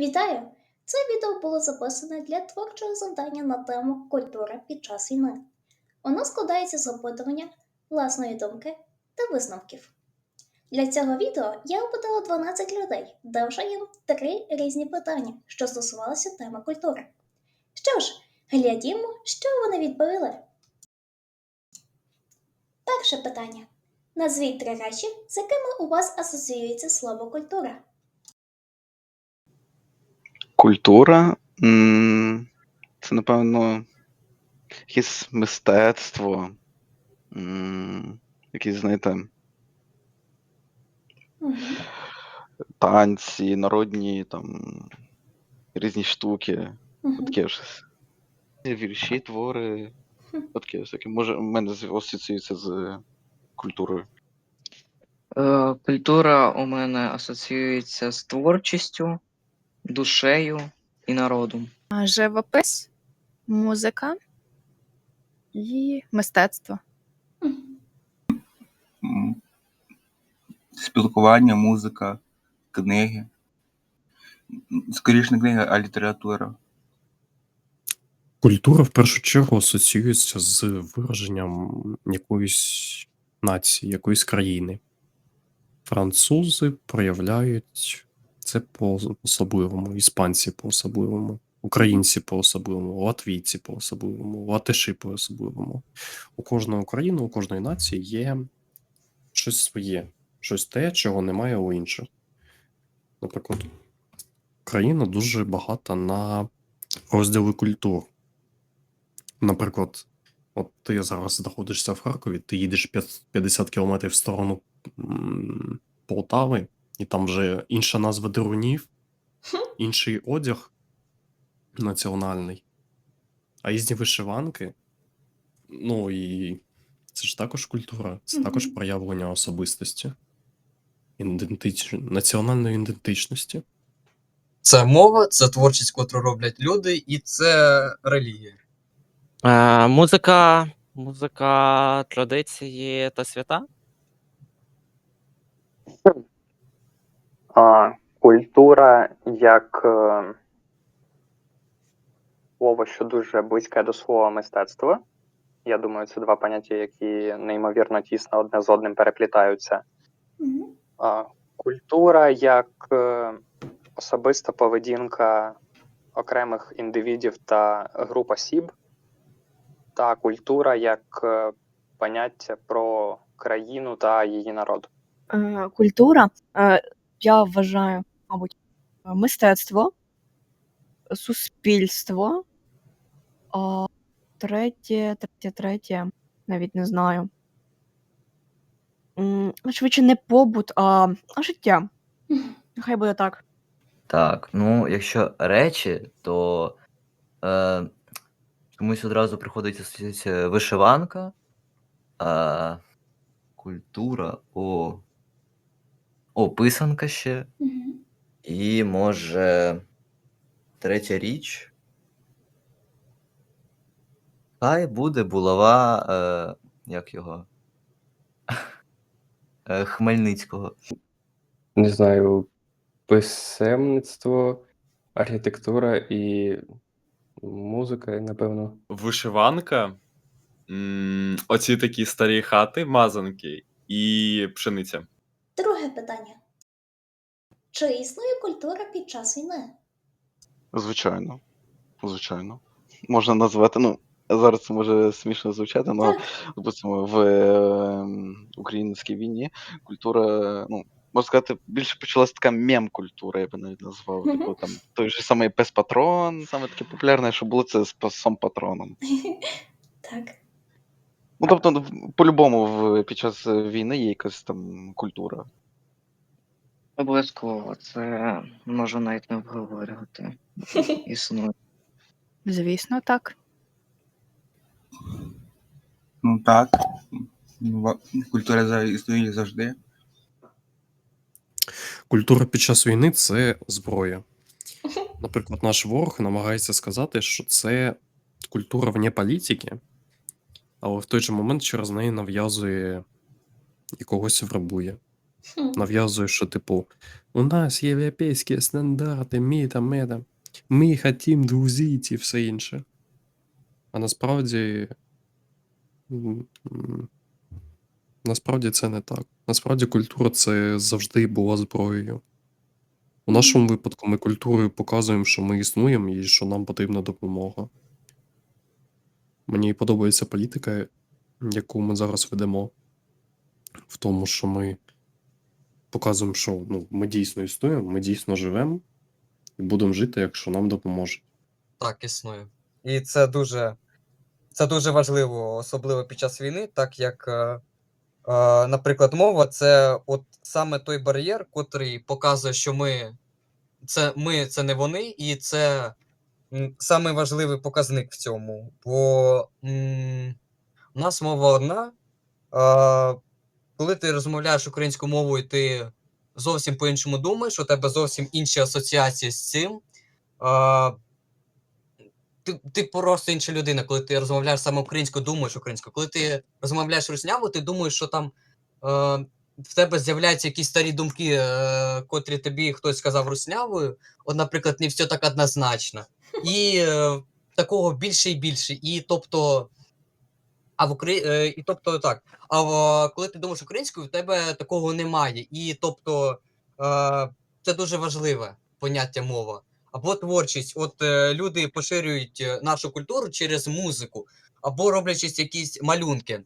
Вітаю! Це відео було записане для творчого завдання на тему Культура під час війни. Воно складається з опитування, власної думки та висновків. Для цього відео я опитала 12 людей, давши їм три різні питання, що стосувалися теми культури. Що ж, глядімо, що вони відповіли. Перше питання. Назвіть три речі, з якими у вас асоціюється слово культура. Культура, м, це, напевно, якесь мистецтво, м, якісь, знаєте, Мгм. танці, народні там різні штуки, Мгм. таке щось. Вірші, твори, Хм. таке всяке. Може, в мене з- асоціюється з культурою. Е, Культура у мене асоціюється з творчістю, душею і народом. А, Живопис, музика і мистецтво. Спілкування, музика, книги. Скоріше не книги, а література. Культура в першу чергу асоціюється з вираженням якоїсь нації, якоїсь країни. Французи проявляють це по-особливому, іспанці по-особливому, українці по-особливому, латвійці по-особливому, латиші по-особливому. У кожної країни, у кожної нації є щось своє, щось те, чого немає у інших. Наприклад, Україна дуже багата на розділи культур. Наприклад, от ти зараз знаходишся в Харкові, ти їдеш 50 кілометрів в сторону Полтави, і там вже інша назва дерунів, інший одяг національний, а різні вишиванки. Ну і це ж також культура, це також проявлення особистості, ідентич... національної ідентичності. Це мова, це творчість, котру роблять люди, і це релігія. Е, музика, музика, традиції та свята. А, культура як е, слово, що дуже близьке до слова мистецтво. Я думаю, це два поняття, які неймовірно тісно одне з одним переплітаються. Мгм. А, культура як е, особиста поведінка окремих індивідів та груп осіб, та культура як е, поняття про країну та її народ. Культура, я вважаю, мабуть, мистецтво, суспільство, а третє, третє, третє, навіть не знаю. Швидше не побут, а, а життя. Нехай буде так. Так, ну, якщо речі, то е, комусь одразу приходить асоціація вишиванка, е, культура, о, о, писанка ще, Мгм. і може третя річ. Хай буде булава, е, як його? Е, Хмельницького. не знаю, писемництво, архітектура і музика, напевно. Вишиванка, м, оці такі старі хати, мазанки і пшениця. Друге питання. Чи існує культура під час війни? Звичайно. Звичайно. Можна назвати, ну, зараз це може смішно звучати, але, допустимо, в е, українській війні культура, ну, можна сказати, більше почалась така мем-культура, я би навіть назвав. Мгм. Типу там той же самий пес патрон, саме таке популярне, що було це з песом патроном. Так. Ну, тобто, по-любому, в, під час війни є якась там культура. Обов'язково, це можу навіть не обговорювати. Існує. Звісно, так. Ну так. Ну, ва- Культура за- існує завжди. Культура під час війни це зброя. Наприклад, наш ворог намагається сказати, що це культура вне політики, але в той же момент через неї нав'язує і когось врабує. Нав'язує, що, типу, у нас європейські стандарти, ми там, ми там, ми хотім друзити і все інше. А насправді. Насправді це не так. Насправді культура це завжди була зброєю. У нашому випадку ми культурою показуємо, що ми існуємо і що нам потрібна допомога. Мені подобається політика, яку ми зараз ведемо, в тому, що ми показуємо, що ну, ми дійсно існуємо, ми дійсно живемо і будемо жити, якщо нам допоможуть. Так, існує. І це дуже, це дуже важливо, особливо під час війни, так як, е, е, наприклад, мова це от саме той бар'єр, котрий показує, що ми це, ми це не вони, і це самий важливий показник в цьому. Бо м, у нас мова одна. А, коли ти розмовляєш українською мовою, ти зовсім по-іншому думаєш, у тебе зовсім інші асоціації з цим. А, ти, ти просто інша людина, коли ти розмовляєш саме українською, думаєш українською. Коли ти розмовляєш руснявою, ти думаєш, що там е, в тебе з'являються якісь старі думки, е, котрі тобі хтось сказав руснявою. От, наприклад, не все так однозначно. І е, такого більше і більше. І тобто. А в Украї... е, і тобто так. А в, коли ти думаєш українською, в тебе такого немає. І тобто е, це дуже важливе поняття мова. Або творчість. От люди поширюють нашу культуру через музику, або роблячись якісь малюнки.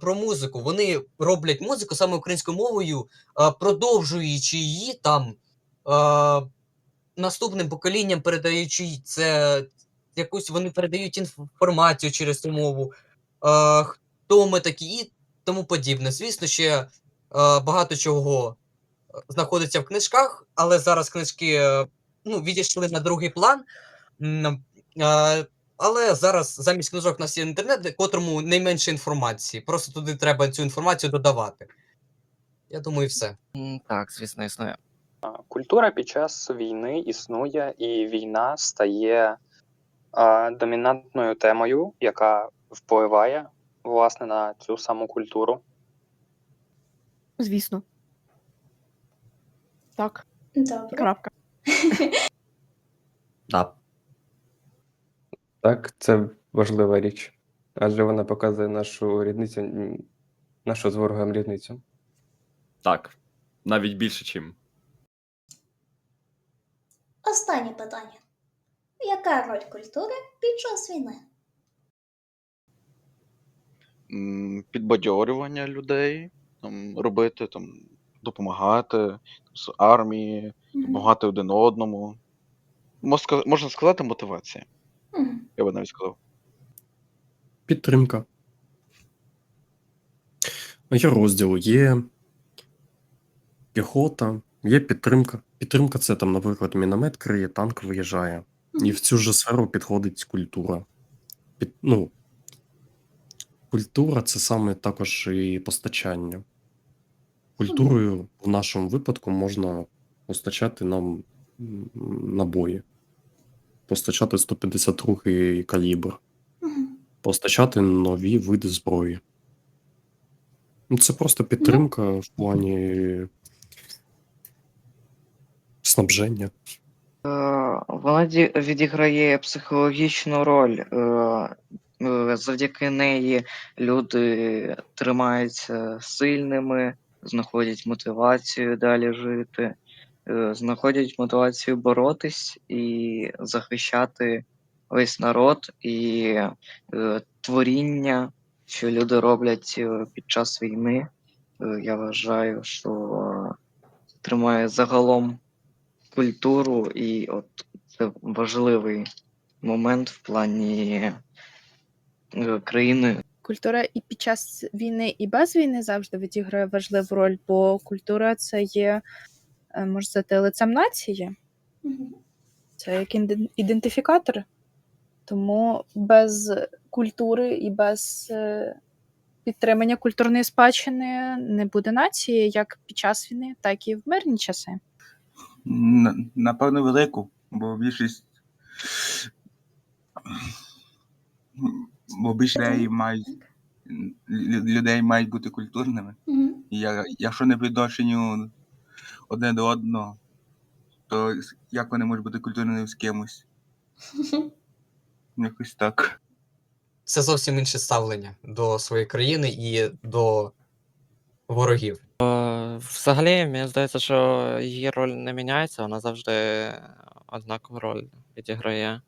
Про музику. Вони роблять музику саме українською мовою, продовжуючи її там наступним поколінням, передаючи це якусь вони передають інформацію через цю мову. Е, хто ми такі і тому подібне. Звісно, ще е, багато чого е, знаходиться в книжках, але зараз книжки е, ну, відійшли на другий план. Е, але зараз замість книжок у нас є інтернет, котрому найменше інформації. Просто туди треба цю інформацію додавати. Я думаю, все. Так, звісно, існує. Культура під час війни існує, і війна стає домінантною темою, яка впливає власне на цю саму культуру. Звісно. Так, Добре. крапка. Да. Так, це важлива річ, адже вона показує нашу рідницю, нашу з ворогом рідницю. Так, навіть більше, чим. Останнє питання. Яка роль культури під час війни? М, Підбадьорювання людей, там, робити, там, допомагати з армії, Мгм. допомагати один одному. Мож Можна сказати, мотивація. Мгм. Я би навіть сказав. Підтримка. Є розділ, є піхота, є підтримка. Підтримка це там, наприклад, міномет криє, танк виїжджає. І в цю ж сферу підходить культура. Під, ну, культура це саме також і постачання. Культурою в нашому випадку можна постачати нам набої, постачати 152 калібр, постачати нові види зброї. Ну, Це просто підтримка в плані снабження. Е, Вона відіграє психологічну роль. Е, е, Завдяки неї люди тримаються сильними, знаходять мотивацію далі жити, знаходять мотивацію боротись і захищати весь народ і творіння, що люди роблять під час війни. Я вважаю, що тримає загалом культуру, і от це важливий момент в плані е, країни. Культура і під час війни, і без війни завжди відіграє важливу роль, бо культура це є, е, можна сказати, лицем нації, це як ідентифікатор. Тому без культури і без е, підтримання культурної спадщини не буде нації як під час війни, так і в мирні часи. Напевно, велику, бо більшість. Бо більшість людей мають людей мають бути культурними. І я, якщо не відношенню одне до одного, то як вони можуть бути культурними з кимось? Якось так. Це зовсім інше ставлення до своєї країни і до ворогів. Е, Взагалі, мені здається, що її роль не міняється, вона завжди однакову роль відіграє.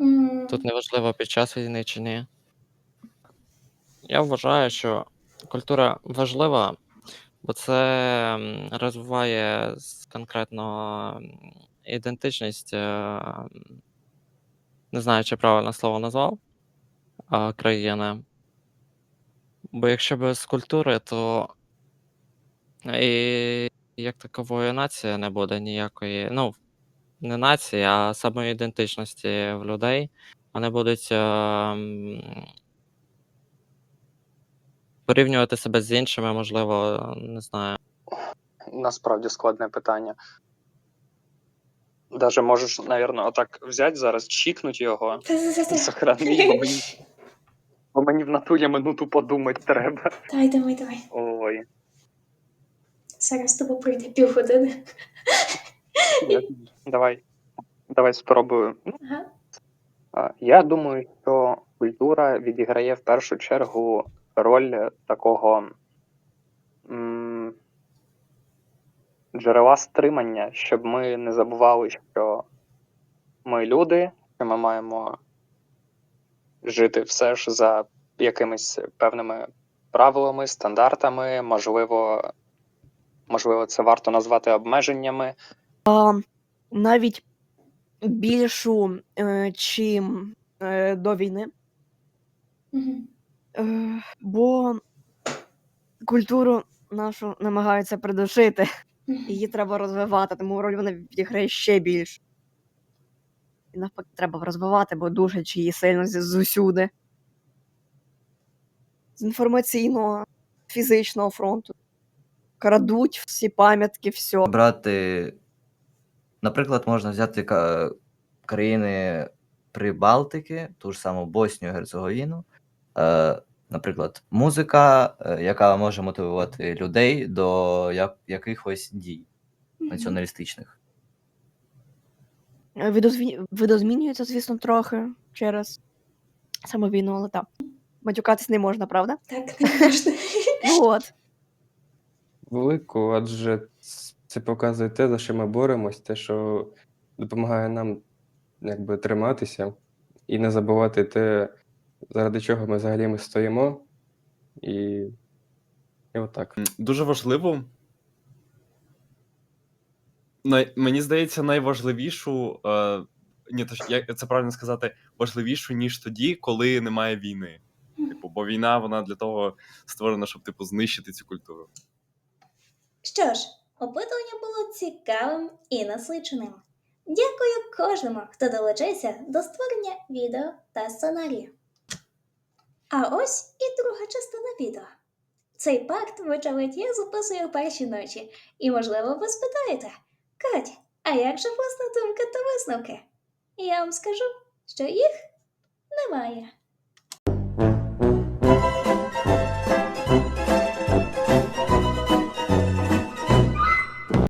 М, Тут неважливо під час війни чи ні. Я вважаю, що культура важлива, бо це м, розвиває с- конкретно м, ідентичність, е, м, не знаю, чи правильне слово назвав, а, країни. Бо якщо без культури, то і як такової нації не буде ніякої. Ну, не нації, а самоідентичності в людей. Вони будуть е, порівнювати себе з іншими, можливо, не знаю. Насправді складне питання. Даже можеш, напевно, отак взяти зараз, чікнуть його, Та-та-та-та. бо мені, бо мені в натурі минуту подумати треба. Давай, давай, давай. Ой. Зараз тобі пройде півгодини. Давай. Давай спробую. Ну, Ага. Я думаю, що культура відіграє в першу чергу роль такого м, джерела стримання, щоб ми не забували, що ми люди, що ми маємо жити все ж за якимись певними правилами, стандартами, можливо, можливо, це варто назвати обмеженнями. А, навіть більшу, е, чим е, до війни. Мгм. Е, бо культуру нашу намагаються придушити. Її треба розвивати, тому роль вона відіграє ще більше. І навпаки, треба розвивати, бо душать її сильно з- зусюди. З інформаційного, фізичного фронту. Крадуть всі пам'ятки, все. Брати, наприклад, можна взяти країни Прибалтики, ту ж саму Боснію Герцеговіну. Е, наприклад, музика, е, яка може мотивувати людей до як- якихось дій націоналістичних. Е, Видозві... Видозмінюється, звісно, трохи через саму війну, але так. Матюкатись не можна, правда? Так, не можна. От. Велику, адже це показує те, за що ми боремось, те, що допомагає нам якби триматися і не забувати те, заради чого ми взагалі ми стоїмо. І, і отак. Дуже важливо. Най... Мені здається, найважливішу. Е... Ні, то як це правильно сказати, важливішу, ніж тоді, коли немає війни. Типу, бо війна, вона для того створена, щоб типу знищити цю культуру. Що ж, опитування було цікавим і насиченим. Дякую кожному, хто долучився до створення відео та сценарію. А ось і друга частина відео. Цей пакт, я записую перші ночі, і, можливо, ви спитаєте, Кать, а як же власна думка та висновки? Я вам скажу, що їх немає.